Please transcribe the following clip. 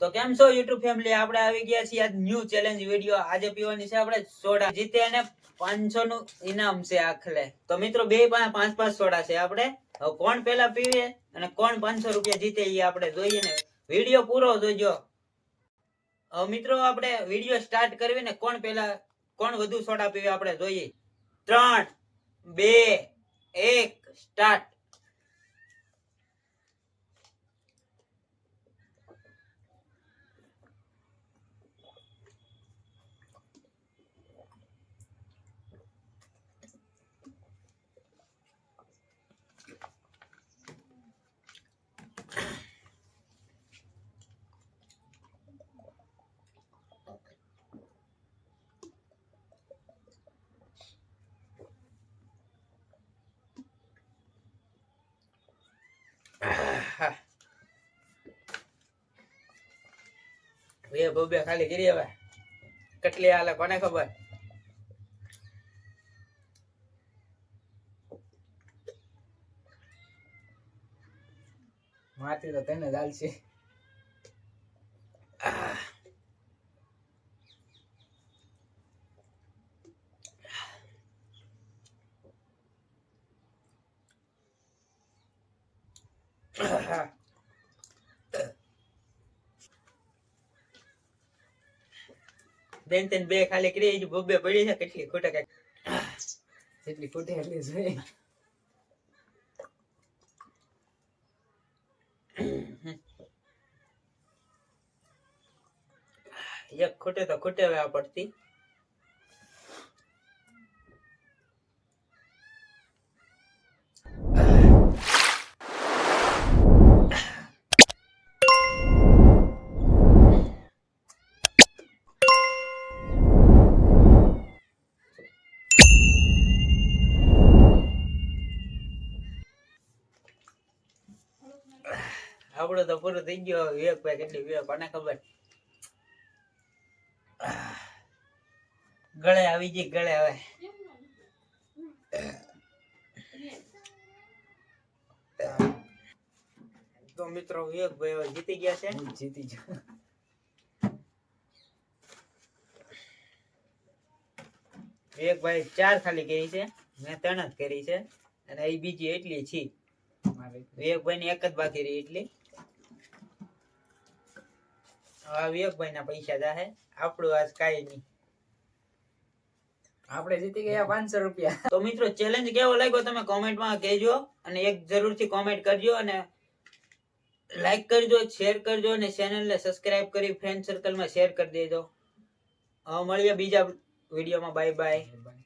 તો કેમ છો યુટ્યુબ ફેમિલી આપણે આવી ગયા છીએ આજ ન્યૂ ચેલેન્જ વીડિયો આજે પીવાની છે આપણે સોડા. જીતે અને પાંચસો નું ઇનામ છે આખલે. તો મિત્રો, બે પાસે પાંચ પાંચ સોડા છે આપણે. હવે કોણ પેલા પીવે અને કોણ પાંચસો રૂપિયા જીતે એ આપણે જોઈએ ને. વીડિયો પૂરો જોજો. હવે મિત્રો, આપણે વીડિયો સ્ટાર્ટ કરવી ને કોણ પેલા કોણ વધુ સોડા પીવે આપણે જોઈએ. ત્રણ, બે, એક સ્ટાર્ટ બે બબે ખાલી કરી હવે. કેટલી હાલે કોને ખબર? માથી તો તેને ચાલશે છે. બેન તેન બે ખાલી કરી હજુ બબે પડી છે કેટલી ખોટા કંઈક. જેટલી ખોટી એટલી જોઈ એક ખોટે તો ખોટે પડતી. આપણો તો પૂરો થઈ ગયો વિવેક ભાઈ કેટલી વિવેક કોને ખબર. ગળે આવી ગઈ ગળે હવે. તો મિત્રો વિવેક ભાઈ હવે જીતી ગયા છે. જીતી જાઉં વિવેક ભાઈ ચાર ખાલી કરી છે મેં ત્રણ જ કરી છે અને એ બીજી એટલી છે. મારે વિવેક એક જ બાકી રહી એટલી. હવે વિવેક ના પૈસા જાહે. આપણું આજ કાંઈ નહીં. આપણે જીતી ગયા પાંચસો રૂપિયા. તો મિત્રો ચેલેન્જ કેવો લાગ્યો તમે કોમેન્ટમાં કહેજો અને એક જરૂરથી કોમેન્ટ કરજો અને લાઈક કરજો શેર કરજો અને ચેનલને સબસ્ક્રાઇબ કરી ફ્રેન્ડ સર્કલમાં શેર કરી દેજો. મળીએ બીજા વિડીયોમાં માં. Bye bye